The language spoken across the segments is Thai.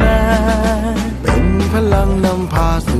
มา เป็นพลังนำพาสู่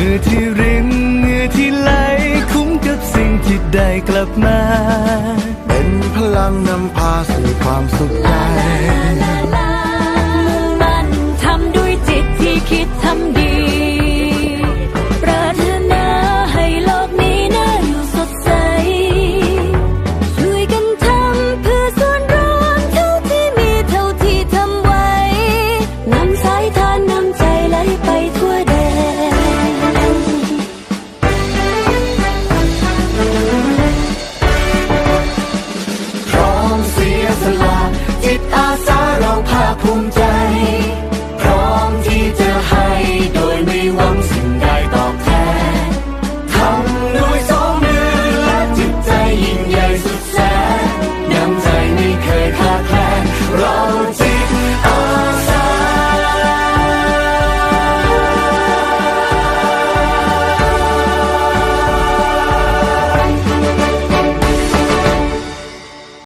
มือที่ริมเมือที่ไหล คุ้มกับสิ่งที่ได้กลับมา เป็นพลังนำพาสู่ความสุขใจ